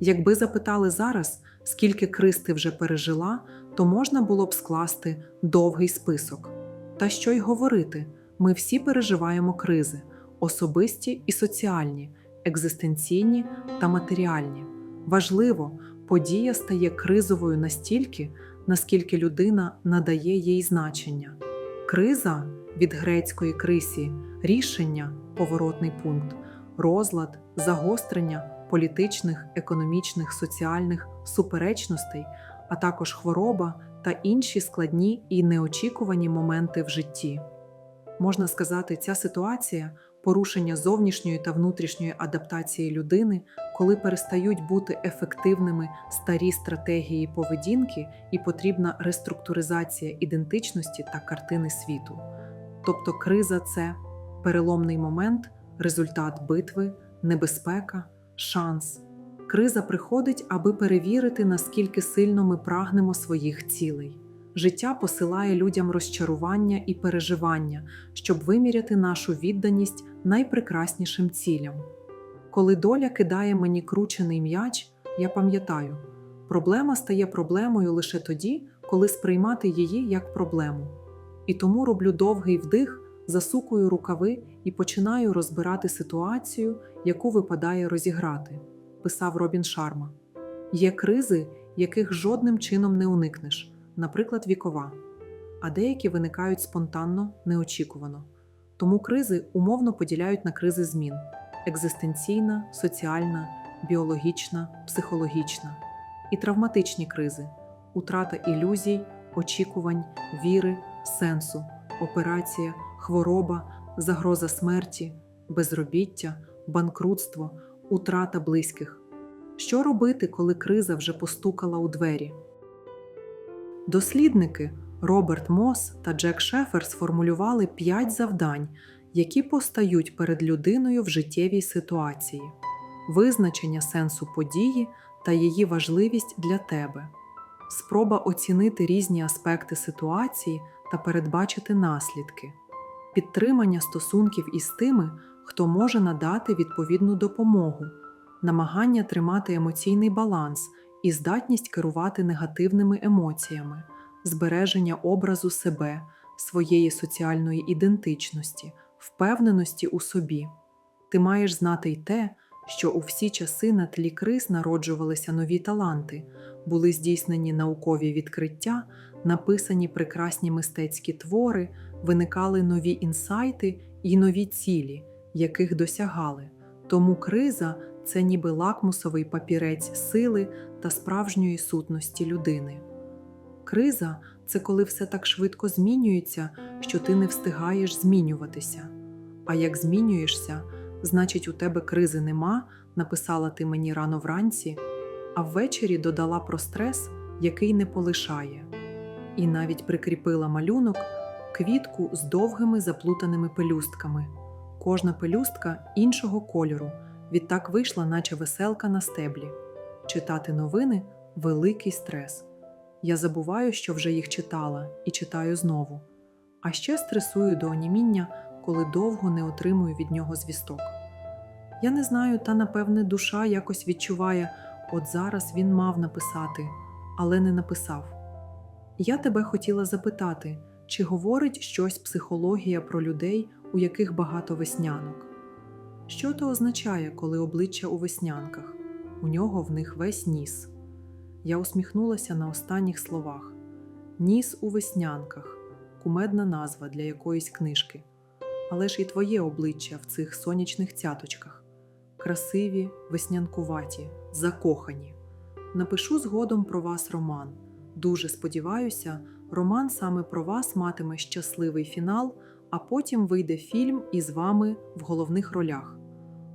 Якби запитали зараз, скільки криз ти вже пережила, то можна було б скласти довгий список. Та що й говорити, ми всі переживаємо кризи особисті і соціальні, екзистенційні та матеріальні. Важливо, подія стає кризовою настільки, наскільки людина надає їй значення. Криза від грецької крисі рішення, поворотний пункт, розлад, загострення політичних, економічних, соціальних суперечностей, а також хвороба та інші складні і неочікувані моменти в житті. Можна сказати, ця ситуація порушення зовнішньої та внутрішньої адаптації людини, коли перестають бути ефективними старі стратегії поведінки і потрібна реструктуризація ідентичності та картини світу. Тобто криза це переломний момент, результат битви, небезпека, шанс. Криза приходить, аби перевірити, наскільки сильно ми прагнемо своїх цілей. Життя посилає людям розчарування і переживання, щоб виміряти нашу відданість найпрекраснішим цілям. Коли доля кидає мені кручений м'яч, я пам'ятаю, проблема стає проблемою лише тоді, коли сприймати її як проблему. І тому роблю довгий вдих, засукую рукави і починаю розбирати ситуацію, яку випадає розіграти, писав Робін Шарма. Є кризи, яких жодним чином не уникнеш, наприклад, вікова, а деякі виникають спонтанно, неочікувано. Тому кризи умовно поділяють на кризи змін: екзистенційна, соціальна, біологічна, психологічна і травматичні кризи, утрата ілюзій, очікувань, віри, сенсу, операція, хвороба, загроза смерті, безробіття, банкрутство, утрата близьких. Що робити, коли криза вже постукала у двері? Дослідники Роберт Мос та Джек Шефер сформулювали п'ять завдань, які постають перед людиною в життєвій ситуації, визначення сенсу події та її важливість для тебе, спроба оцінити різні аспекти ситуації та передбачити наслідки, підтримання стосунків із тими, хто може надати відповідну допомогу, намагання тримати емоційний баланс і здатність керувати негативними емоціями, збереження образу себе, своєї соціальної ідентичності, впевненості у собі. Ти маєш знати й те, що у всі часи на тлі криз народжувалися нові таланти, були здійснені наукові відкриття, написані прекрасні мистецькі твори, виникали нові інсайти і нові цілі, яких досягали. Тому криза це ніби лакмусовий папірець сили та справжньої сутності людини. Криза це коли все так швидко змінюється, що ти не встигаєш змінюватися. А як змінюєшся, значить, у тебе кризи нема, написала ти мені рано вранці, а ввечері додала про стрес, який не полишає, і навіть прикріпила малюнок квітку з довгими заплутаними пелюстками. Кожна пелюстка іншого кольору. Відтак вийшла, наче веселка на стеблі. Читати новини великий стрес. Я забуваю, що вже їх читала, і читаю знову. А ще стресую до оніміння, коли довго не отримую від нього звісток. Я не знаю, та напевне душа якось відчуває, от зараз він мав написати, але не написав. Я тебе хотіла запитати, чи говорить щось психологія про людей, у яких багато веснянок? Що то означає, коли обличчя у веснянках? У нього в них весь ніс. Я усміхнулася на останніх словах: Ніс у веснянках кумедна назва для якоїсь книжки. Але ж і твоє обличчя в цих сонячних цяточках красиві, веснянкуваті, закохані. Напишу згодом про вас роман. Дуже сподіваюся, роман саме про вас матиме щасливий фінал, а потім вийде фільм із вами в головних ролях.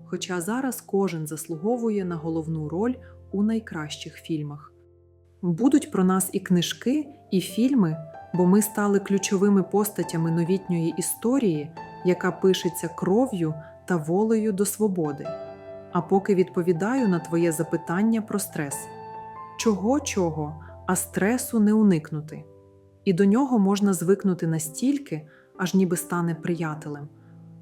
Хоча зараз кожен заслуговує на головну роль у найкращих фільмах. Будуть про нас і книжки, і фільми, бо ми стали ключовими постатями новітньої історії, яка пишеться кров'ю та волею до свободи. А поки відповідаю на твоє запитання про стрес. Чого чого, а стресу не уникнути. І до нього можна звикнути настільки, аж ніби стане приятелем.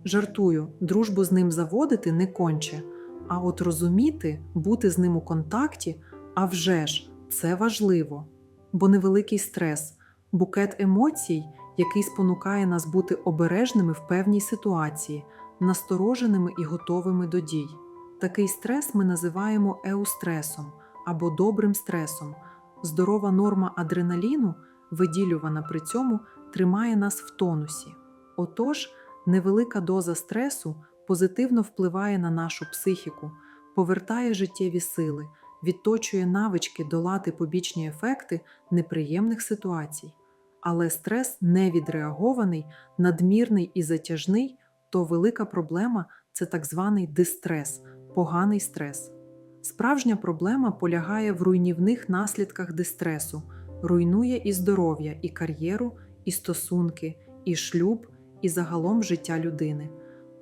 Жартую, дружбу з ним заводити не конче, А от розуміти, бути з ним у контакті, а вже ж, це важливо. Бо невеликий стрес, букет емоцій, який спонукає нас бути обережними в певній ситуації, настороженими і готовими до дій. Такий стрес ми називаємо еустресом або добрим стресом. Здорова норма адреналіну, виділювана при цьому, тримає нас в тонусі. Отож, невелика доза стресу позитивно впливає на нашу психіку, повертає життєві сили, відточує навички долати побічні ефекти неприємних ситуацій. Але стрес невідреагований, надмірний і затяжний, то велика проблема це так званий дистрес, поганий стрес. Справжня проблема полягає в руйнівних наслідках дистресу, руйнує і здоров'я, і кар'єру, і стосунки, і шлюб, і загалом життя людини.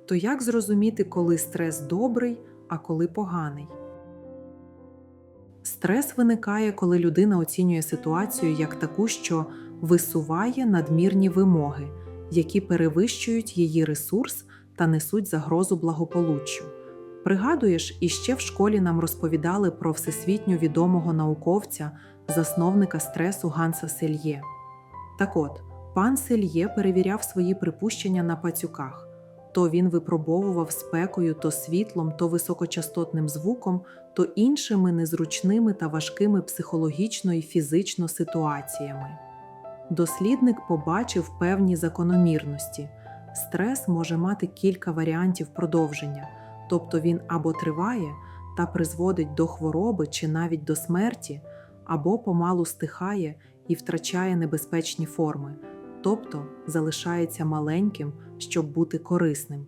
То як зрозуміти, коли стрес добрий, а коли поганий? Стрес виникає, коли людина оцінює ситуацію як таку, що висуває надмірні вимоги, які перевищують її ресурс та несуть загрозу благополуччю. Пригадуєш, іще в школі нам розповідали про всесвітньо відомого науковця, засновника стресу Ганса Сельє. Так от, пан Сельє перевіряв свої припущення на пацюках. То він випробовував спекою то світлом, то високочастотним звуком, то іншими незручними та важкими психологічно і фізично ситуаціями. Дослідник побачив певні закономірності. Стрес може мати кілька варіантів продовження, тобто він або триває та призводить до хвороби чи навіть до смерті, або помалу стихає і втрачає небезпечні форми, тобто залишається маленьким, щоб бути корисним.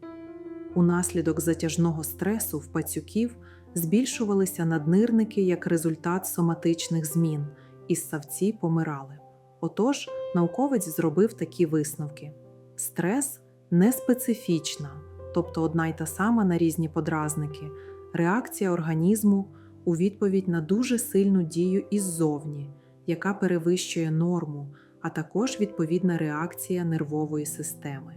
Унаслідок затяжного стресу в пацюків збільшувалися наднирники як результат соматичних змін, і ссавці помирали. Отож, науковець зробив такі висновки: стрес не специфічна, тобто одна й та сама на різні подразники, реакція організму у відповідь на дуже сильну дію іззовні, яка перевищує норму, а також відповідна реакція нервової системи.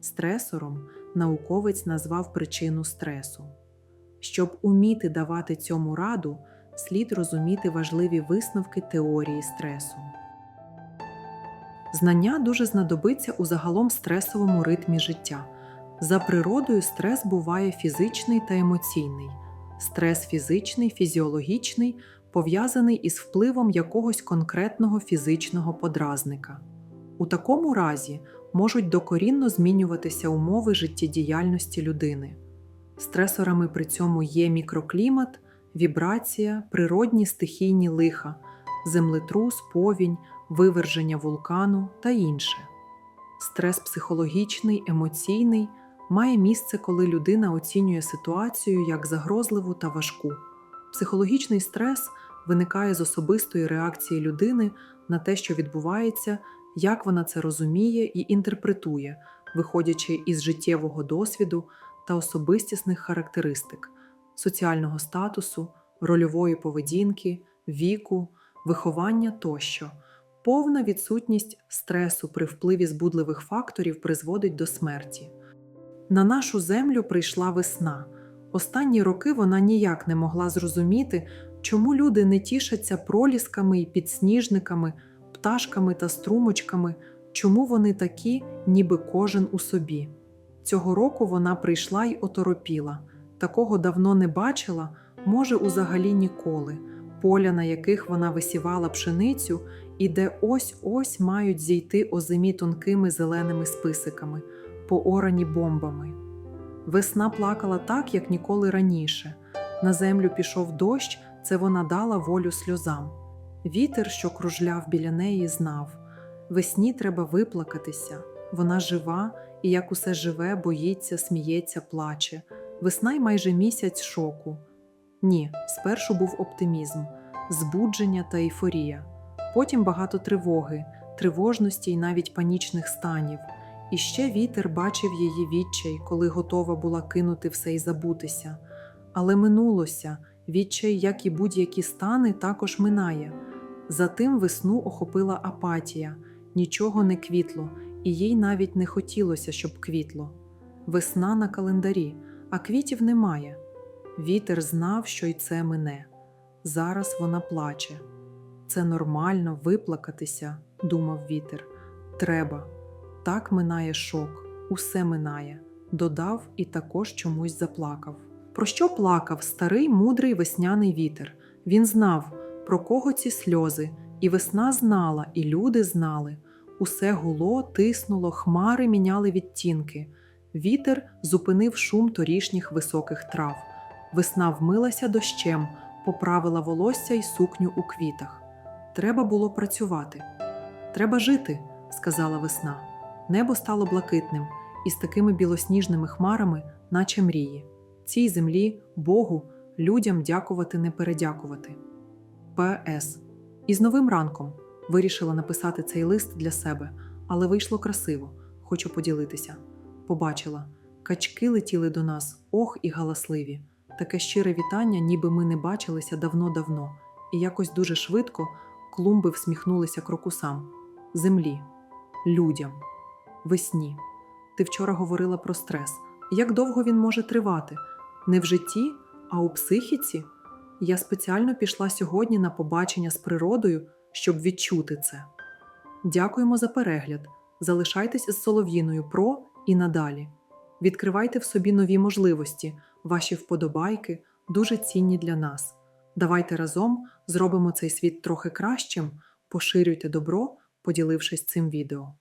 Стресором науковець назвав причину стресу. Щоб уміти давати цьому раду, слід розуміти важливі висновки теорії стресу. Знання дуже знадобиться у загалом стресовому ритмі життя. За природою стрес буває фізичний та емоційний. Стрес фізичний, фізіологічний пов'язаний із впливом якогось конкретного фізичного подразника. У такому разі можуть докорінно змінюватися умови життєдіяльності людини. Стресорами при цьому є мікроклімат, вібрація, природні стихійні лиха, землетрус, повінь, виверження вулкану та інше. Стрес психологічний, емоційний має місце, коли людина оцінює ситуацію як загрозливу та важку. Психологічний стрес виникає з особистої реакції людини на те, що відбувається, як вона це розуміє і інтерпретує, виходячи із життєвого досвіду та особистісних характеристик, соціального статусу, рольової поведінки, віку, виховання тощо. Повна відсутність стресу при впливі збудливих факторів призводить до смерті. На нашу землю прийшла весна. Останні роки вона ніяк не могла зрозуміти, чому люди не тішаться пролісками і підсніжниками, пташками та струмочками, чому вони такі, ніби кожен у собі. Цього року вона прийшла й оторопіла, такого давно не бачила, може, взагалі ніколи, поля, на яких вона висівала пшеницю, і де ось ось мають зійти озимі тонкими зеленими списиками, поорані бомбами. Весна плакала так, як ніколи раніше. На землю пішов дощ, це вона дала волю сльозам. Вітер, що кружляв біля неї, знав весні треба виплакатися, вона жива і, як усе живе, боїться, сміється, плаче. Весна й майже місяць шоку. Ні, спершу був оптимізм, збудження та ейфорія, потім багато тривоги, тривожності й навіть панічних станів. І ще вітер бачив її відчай, коли готова була кинути все й забутися. Але минулося, відчай, як і будь-які стани, також минає. Затим весну охопила апатія, нічого не квітло, і їй навіть не хотілося, щоб квітло. Весна на календарі, а квітів немає. Вітер знав, що й це мине. Зараз вона плаче. Це нормально виплакатися, думав вітер. Треба. Так минає шок, усе минає. Додав і також чомусь заплакав. Про що плакав старий мудрий весняний вітер? Він знав, про кого ці сльози, і весна знала, і люди знали. Усе гуло, тиснуло, хмари міняли відтінки. Вітер зупинив шум торішніх високих трав. Весна вмилася дощем, поправила волосся й сукню у квітах. Треба було працювати. Треба жити, сказала весна. Небо стало блакитним і з такими білосніжними хмарами, наче мрії. Цій землі, Богу, людям дякувати не передякувати. П.С. Із новим ранком вирішила написати цей лист для себе, але вийшло красиво, хочу поділитися. Побачила, качки летіли до нас, ох і галасливі. Таке щире вітання, ніби ми не бачилися давно-давно, і якось дуже швидко клумби всміхнулися крокусам, землі, людям, весні. Ти вчора говорила про стрес. Як довго він може тривати? Не в житті, а у психіці? Я спеціально пішла сьогодні на побачення з природою, щоб відчути це. Дякуємо за перегляд. Залишайтесь з Солов'їною про і надалі. Відкривайте в собі нові можливості, ваші вподобайки дуже цінні для нас. Давайте разом зробимо цей світ трохи кращим, поширюйте добро, поділившись цим відео.